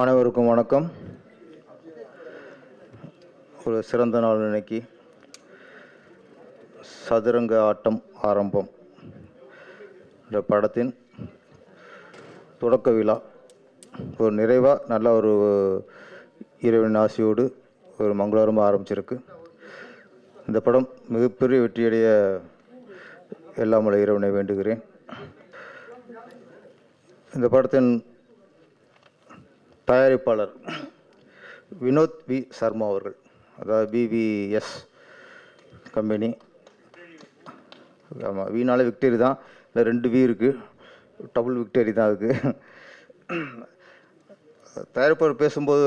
அனைவருக்கும் வணக்கம். ஒரு சிறந்த நாள் இன்னைக்கு சதுரங்க ஆட்டம் ஆரம்பம். இந்த படத்தின் தொடக்க விழா ஒரு நிறைவாக நல்ல ஒரு இறைவன் ஆசையோடு ஒரு மங்களகரமாக ஆரம்பிச்சிருக்கு. இந்த படம் மிகப்பெரிய வெற்றியடைய எல்லாம் உள்ள இறைவனை வேண்டுகிறேன். இந்த படத்தின் தயாரிப்பாளர் வினோத் வி சர்மா அவர்கள் அதாவது பிவிஎஸ் கம்பெனி. ஆமாம் வீணாலே விக்டரி தான். இந்த ரெண்டு வி இருக்குது டபுள் விக்டரி தான் இருக்குது தயாரிப்பாளர் பேசும்போது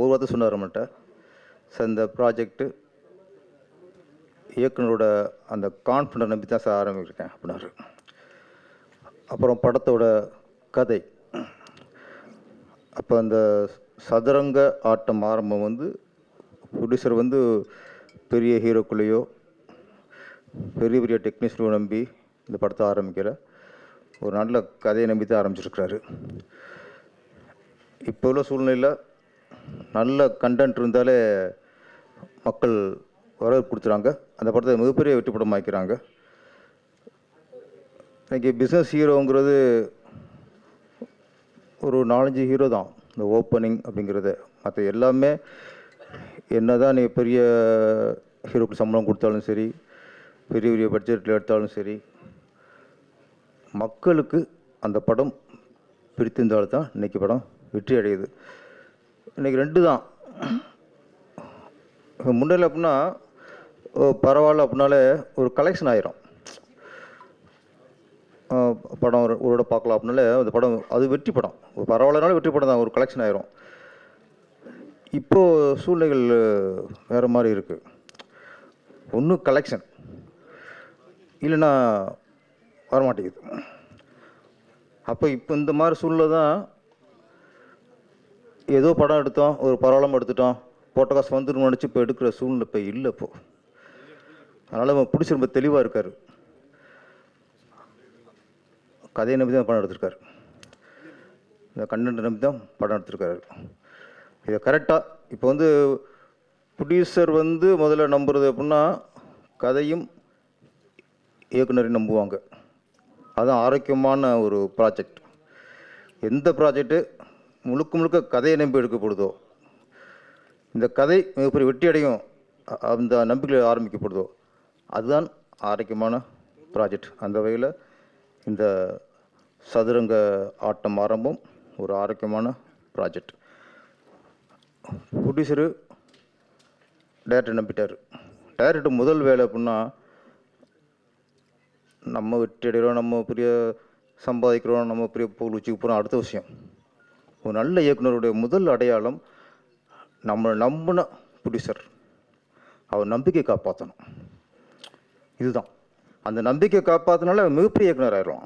ஒரு வார்த்தை சொன்னார் நம்மகிட்ட சார் இந்த ப்ராஜெக்ட்டு இயக்குனரோட அந்த கான்ஃபிடன்ட் நம்பி தான் சார் ஆரம்பிச்சிருக்கேன் அப்படின்னாரு. அப்புறம் படத்தோட கதை. அப்போ அந்த சதுரங்க ஆட்டம் ஆரம்பம் வந்து ப்ரொடியூசர் வந்து பெரிய ஹீரோக்குள்ளேயோ பெரிய பெரிய டெக்னீஷியனோ நம்பி இந்த படத்தை ஆரம்பிக்கிற ஒரு நல்ல கதையை நம்பி தான் ஆரம்பிச்சிருக்கிறாரு. இப்போ உள்ள சூழ்நிலையில் நல்ல கண்டென்ட் இருந்தாலே மக்கள் வரவேற்பு கொடுத்துறாங்க. அந்த படத்தை மிகப்பெரிய வெற்றி படம் ஆக்கிறாங்க இன்னைக்கு பிஸ்னஸ் ஹீரோங்கிறது ஒரு நாலஞ்சு ஹீரோ தான். இந்த ஓப்பனிங் அப்படிங்கிறது. மற்ற எல்லாமே என்ன தான் நீ பெரிய ஹீரோக்கு சம்பளம் கொடுத்தாலும் சரி பெரிய பெரிய பட்ஜெட்டில் எடுத்தாலும் சரி மக்களுக்கு அந்த படம் பிடித்திருந்தால் தான் இன்னைக்கு படம் வெற்றி அடையுது. இன்னைக்கு ரெண்டு தான். முன்னில் அப்படின்னா பரவாயில்ல அப்படின்னாலே ஒரு கலெக்ஷன் ஆயிரும். படம் ஒரு ஒரு பார்க்கலாம் அப்படின்னாலே அந்த படம் அது வெற்றி படம். ஒரு பரவாயில்லனாலும் வெற்றி படம் தான். ஒரு கலெக்ஷன் ஆயிரும். இப்போது சூழ்நிலைகள் வேறு மாதிரி இருக்குது ஒன்று கலெக்ஷன் இல்லைன்னா வரமாட்டேங்குது. அப்போ இப்போ இந்த மாதிரி சூழ்நிலை தான் ஏதோ படம் எடுத்தோம் ஒரு பரவாயில்லாமல் எடுத்துட்டோம் போட்ட காசு வந்துடும் நினச்சி இப்போ எடுக்கிற சூழ்நிலை இப்போ இல்லை இப்போது அதனால் பிடிச்சி ரொம்ப தெளிவாக இருக்கார். கதையை நம்பி தான் படம் எடுத்திருக்காரு. இந்த கண்டென்ட் நம்பி தான் படம் எடுத்திருக்காரு. இதை கரெக்டாக இப்போ வந்து ப்ரொடியூசர் வந்து முதல்ல நம்புறது அப்படின்னா கதையும் இயக்குனரையும் நம்புவாங்க. அதுதான் ஆரோக்கியமான ஒரு ப்ராஜெக்ட் எந்த ப்ராஜெக்ட்டு முழுக்க முழுக்க கதையை நம்பி எடுக்கப்படுதோ இந்த கதை மிகப்பெரிய வெற்றி அடையும் அந்த நம்பிக்கையில் ஆரம்பிக்கப்படுதோ அதுதான் ஆரோக்கியமான ப்ராஜெக்ட் அந்த வகையில் இந்த சதுரங்க ஆட்டம் ஆரம்பம் ஒரு ஆரோக்கியமான ப்ராஜெக்ட் ப்ரொடியூசரு டேரக்டர் நம்பிட்டார். டேரக்டர் முதல் வேலை அப்படின்னா நம்ம வெற்றி அடைகிறோம் நம்ம பெரிய சம்பாதிக்கிறோம் நம்ம பெரிய புகழ் உச்சிக்கு போகிறோம் அடுத்த விஷயம் ஒரு நல்ல இயக்குனருடைய முதல் அடையாளம் நம்மளை நம்பின ப்ரொடியூசர் அவர் நம்பிக்கை காப்பாற்றணும் இதுதான். அந்த நம்பிக்கையை காப்பாற்றினால மிகப்பெரிய இயக்குனர் ஆயிரும்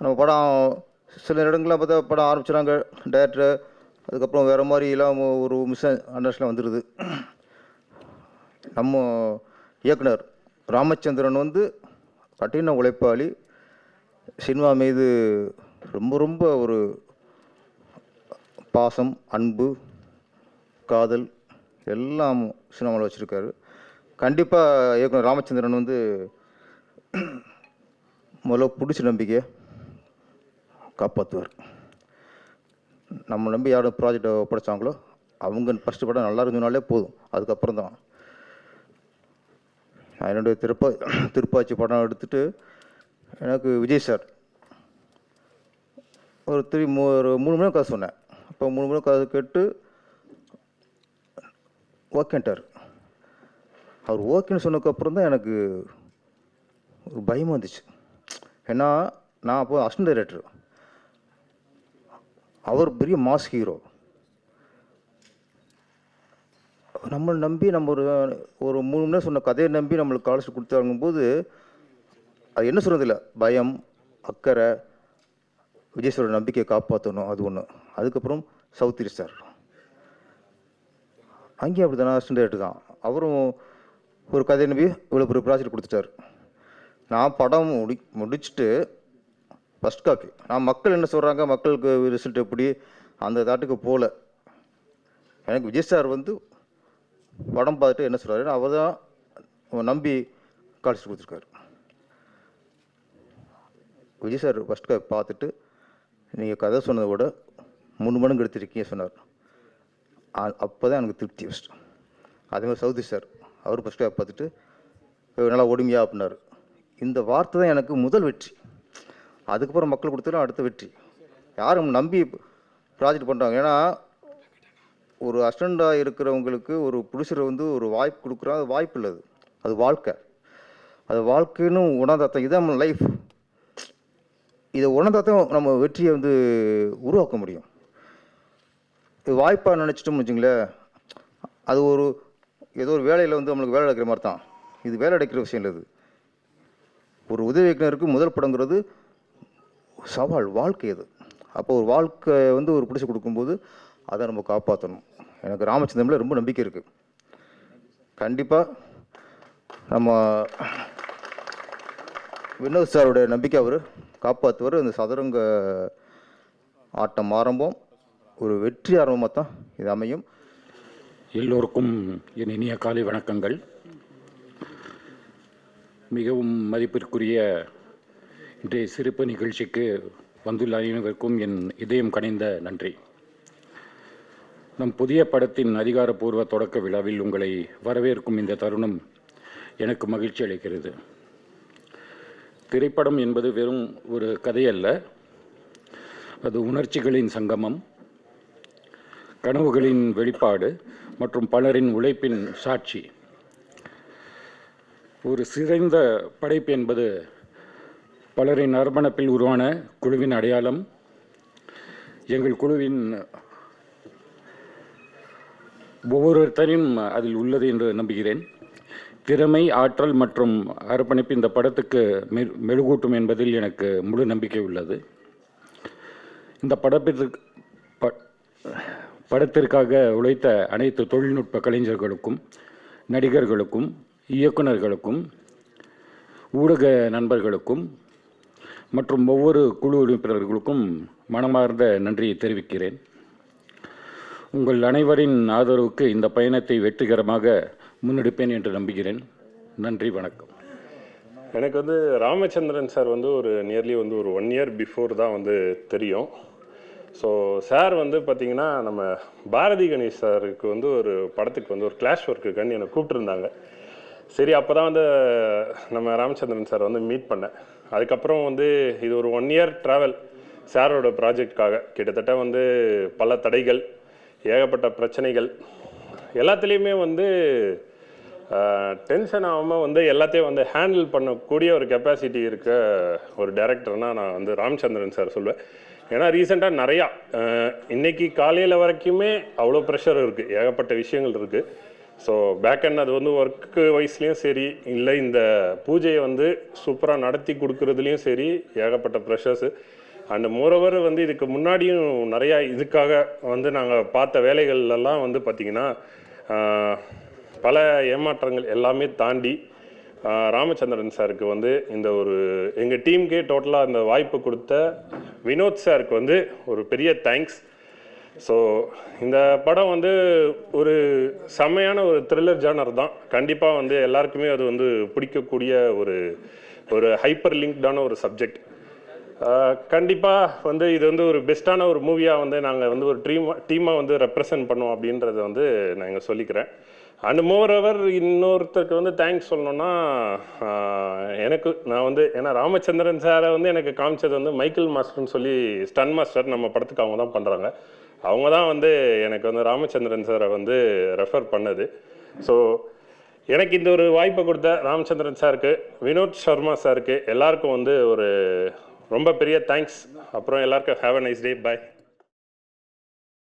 நம்ம படம் சில இடங்களில் பார்த்தா படம் ஆரம்பிச்சுறாங்க டேரக்டர் அதுக்கப்புறம் வேறு மாதிரி எல்லாம் ஒரு மிஸ் அண்டர்ஸ்டாண்ட் வந்துடுது நம்ம இயக்குனர் ராமச்சந்திரன் வந்து கட்டின உழைப்பாளி சினிமா மீது ரொம்ப ரொம்ப ஒரு பாசம் அன்பு காதல் எல்லாம் சினிமாவில் வச்சுருக்காரு. கண்டிப்பாக இயக்குனர் ராமச்சந்திரன் வந்து முதல்ல பிடிச்ச நம்பிக்கையை காப்பாற்றுவார் நம்ம நம்பி யாரும் ப்ராஜெக்டை ஒப்படைச்சாங்களோ அவங்க ஃபஸ்ட்டு படம் நல்லா இருந்ததுனாலே போதும். அதுக்கப்புறம் தான். என்னுடைய திருப்பா திருப்பாச்சி படம் எடுத்துட்டு எனக்கு விஜய் சார் ஒரு த்ரீ மூ ஒரு மூணு மணி நேரம் கதை சொன்னேன். அப்போ மூணு மணி நேரம் கதை கேட்டு ஓகேன்ட்டார். அவர் ஓகேன்னு சொன்னதுக்கப்புறம் தான் எனக்கு ஒரு பயமாக இருந்துச்சு ஏன்னா நான் அப்போ அஸ்டன் டைரக்டர் அவர் பெரிய மாஸ் ஹீரோ நம்மளை நம்பி நம்ம ஒரு ஒரு மூணு மணி நேரம் சொன்ன கதையை நம்பி நம்மளுக்கு காலேஜ் கொடுத்தாங்கும்போது அது என்ன சொல்கிறது இல்லை பயம் அக்கறை விஜய் நம்பிக்கையை காப்பாற்றணும் அது ஒன்று அதுக்கப்புறம் சௌத்ரி சார் அங்கேயும் அப்படி தானே அஸ்டன் டைரக்டர் தான். அவரும் ஒரு கதை நம்பி இவ்வளோ பெரிய ப்ராஜெக்ட் கொடுத்துட்டார். நான் படம் முடி முடிச்சுட்டு ஃபஸ்ட் காப்பி நான் மக்கள் என்ன சொல்கிறாங்க மக்களுக்கு ரிசல்ட் எப்படி? அந்த தாட்டுக்கு போகல எனக்கு விஜய் சார் வந்து படம் பார்த்துட்டு என்ன சொல்கிறாரு அவர் தான் நம்பி காலேஜ் கொடுத்துருக்காரு. விஜய் சார் ஃபஸ்ட் காப்பி பார்த்துட்டு நீங்கள் கதை சொன்னதை விட மூணு மடங்கு எடுத்திருக்கீங்க சொன்னார். அப்போ தான் எனக்கு திருப்தி ஃபஸ்ட்டு அதே மாதிரி சவுதி சார் அவர் ஃபஸ்ட் ஸ்டாப் பார்த்துட்டு நல்லா ஒடுமையா அப்படின்னாரு. இந்த வார்த்தை தான் எனக்கு முதல் வெற்றி. அதுக்கப்புறம் மக்கள் கொடுத்ததும் அடுத்த வெற்றி. யாரும் நம்பி ப்ராஜெக்ட் பண்ணுறாங்க ஏன்னா ஒரு அஸ்டண்டாக இருக்கிறவங்களுக்கு ஒரு ப்ரொடியூசர் வந்து ஒரு வாய்ப்பு கொடுக்குறா அது வாய்ப்பு இல்லை அது. வாழ்க்கை. அது வாழ்க்கைன்னு உணர்ந்தாத்தான் இதான் நம்ம லைஃப் இதை உணர்ந்தாத்தான் நம்ம வெற்றியை வந்து உருவாக்க முடியும். இது வாய்ப்பாக நினச்சிட்டோம்னு வச்சுங்களேன் அது ஒரு ஏதோ ஒரு வேலையில் வந்து நம்மளுக்கு வேலை எடுக்கிற மாதிரி தான். இது வேலை எடுக்கிற விஷயம் இல்லை இது. ஒரு உதவி இயக்குனருக்கு முதல் படங்கிறது சவால் வாழ்க்கை அது. அப்போ ஒரு வாழ்க்கை வந்து ஒரு பிடிச்சி கொடுக்கும்போது அதை நம்ம காப்பாற்றணும். எனக்கு ராமச்சந்திரமில் ரொம்ப நம்பிக்கை இருக்குது கண்டிப்பாக நம்ம வினோத் சாருடைய நம்பிக்கை அவர் காப்பாற்றுவார் அந்த சதுரங்க ஆட்டம் ஆரம்பம் ஒரு வெற்றி ஆரம்பமாக தான் இது அமையும். எல்லோருக்கும் என் இனிய காலை வணக்கங்கள். மிகவும் மதிப்பிற்குரிய இன்றைய சிறப்பு நிகழ்ச்சிக்கு வந்துள்ள அனைவருக்கும் என் இதயம் கனிந்த நன்றி. நம் புதிய படத்தின் அதிகாரப்பூர்வ தொடக்க விழாவில் உங்களை வரவேற்கும் இந்த தருணம் எனக்கு மகிழ்ச்சி அளிக்கிறது. திரைப்படம் என்பது வெறும் ஒரு கதையல்ல. அது உணர்ச்சிகளின் சங்கமம் கனவுகளின் வெளிப்பாடு மற்றும் பலரின் உழைப்பின் சாட்சி. ஒரு சிறந்த படைப்பு என்பது பலரின் அர்ப்பணிப்பில் உருவான குழுவின் அடையாளம். எங்கள் குழுவின் ஒவ்வொருத்தரையும் அதில் உள்ளது என்று நம்புகிறேன். திறமை ஆற்றல் மற்றும் அர்ப்பணிப்பு இந்த படத்துக்கு மெ மெழுகூட்டும் என்பதில் எனக்கு முழு நம்பிக்கை உள்ளது. இந்த படப்பிற்கு படத்திற்காக உழைத்த அனைத்து தொழில்நுட்ப கலைஞர்களுக்கும் நடிகர்களுக்கும் இயக்குனர்களுக்கும் ஊடக நண்பர்களுக்கும் மற்றும் ஒவ்வொரு குழு உறுப்பினர்களுக்கும் மனமார்ந்த நன்றியை தெரிவிக்கிறேன். உங்கள் அனைவரின் ஆதரவுக்கு இந்த பயணத்தை வெற்றிகரமாக முன்னெடுப்பேன் என்று நம்புகிறேன். நன்றி வணக்கம். எனக்கு வந்து ராமச்சந்திரன் சார் வந்து ஒரு நியர்லி வந்து ஒரு ஒன் இயர் பிஃபோர் தான் வந்து தெரியும். ஸோ சார் வந்து பார்த்தீங்கன்னா நம்ம பாரதி கணேஷ் சாருக்கு வந்து ஒரு படத்துக்கு வந்து ஒரு கிளாஷ் ஒர்க்குக்காண்டி என்னை கூப்பிட்டுருந்தாங்க. சரி அப்போ தான் வந்து நம்ம ராமச்சந்திரன் சார் வந்து மீட் பண்ணேன். அதுக்கப்புறம் வந்து இது ஒரு ஒன் இயர் ட்ராவல் சாரோட ப்ராஜெக்டுக்காக கிட்டத்தட்ட வந்து பல தடைகள் ஏகப்பட்ட பிரச்சனைகள் எல்லாத்துலேயுமே வந்து டென்ஷன் ஆகாமல் வந்து எல்லாத்தையும் வந்து ஹேண்டில் பண்ணக்கூடிய ஒரு கெப்பாசிட்டி இருக்க ஒரு டேரக்டர்னால் நான் வந்து ராமச்சந்திரன் சார் சொல்லுவேன் ஏன்னா ரீசெண்டாக நிறையா இன்னைக்கு காலையில் வரைக்குமே அவ்வளோ ப்ரெஷர் இருக்குது ஏகப்பட்ட விஷயங்கள் இருக்குது ஸோ பேக் அண்ட் அது வந்து ஒர்க்கு வைஸ்லேயும் சரி இல்லை இந்த பூஜையை வந்து சூப்பராக நடத்தி கொடுக்குறதுலையும் சரி ஏகப்பட்ட ப்ரெஷர்ஸு அண்ட் மோரோவர் வந்து இதுக்கு முன்னாடியும் நிறையா இதுக்காக வந்து நாங்கள் பார்த்த வேலைகள்லாம் வந்து பார்த்திங்கன்னா பல ஏமாற்றங்கள் எல்லாமே தாண்டி ராமச்சந்திரன் சாருக்கு வந்து இந்த ஒரு எங்கள் டீமுக்கே டோட்டலாக இந்த வாய்ப்பு கொடுத்த வினோத் சாருக்கு வந்து ஒரு பெரிய தேங்க்ஸ் ஸோ இந்த படம் வந்து ஒரு செம்மையான ஒரு த்ரில்லர் ஜானர் தான். கண்டிப்பாக வந்து எல்லாருக்குமே அது வந்து பிடிக்கக்கூடிய ஒரு ஒரு ஹைப்பர் லிங்க்டான ஒரு சப்ஜெக்ட் கண்டிப்பாக வந்து இது வந்து ஒரு பெஸ்ட்டான ஒரு மூவியாக வந்து நாங்கள் வந்து ஒரு டீம் டீமாக வந்து ரெப்ரசன்ட் பண்ணோம் அப்படின்றத வந்து நான் இங்கே சொல்லிக்கிறேன். அண்ட் மோர் அவர் இன்னொருத்தருக்கு வந்து தேங்க்ஸ் சொல்லணும்னா எனக்கு நான் வந்து ஏன்னா ராமச்சந்திரன் சாரை வந்து எனக்கு காமிச்சது வந்து மைக்கேல் மாஸ்டர்னு சொல்லி ஸ்டன் மாஸ்டர் நம்ம படத்துக்கு அவங்க தான் பண்ணுறாங்க அவங்க தான் வந்து எனக்கு வந்து ராமச்சந்திரன் சாரை வந்து ரெஃபர் பண்ணது. ஸோ எனக்கு இந்த ஒரு வாய்ப்பை கொடுத்த ராமச்சந்திரன் சாருக்கு வினோத் சர்மா சாருக்கு எல்லாருக்கும் வந்து ஒரு ரொம்ப பெரிய தேங்க்ஸ் அப்புறம் எல்லாருக்கும் have a nice day bye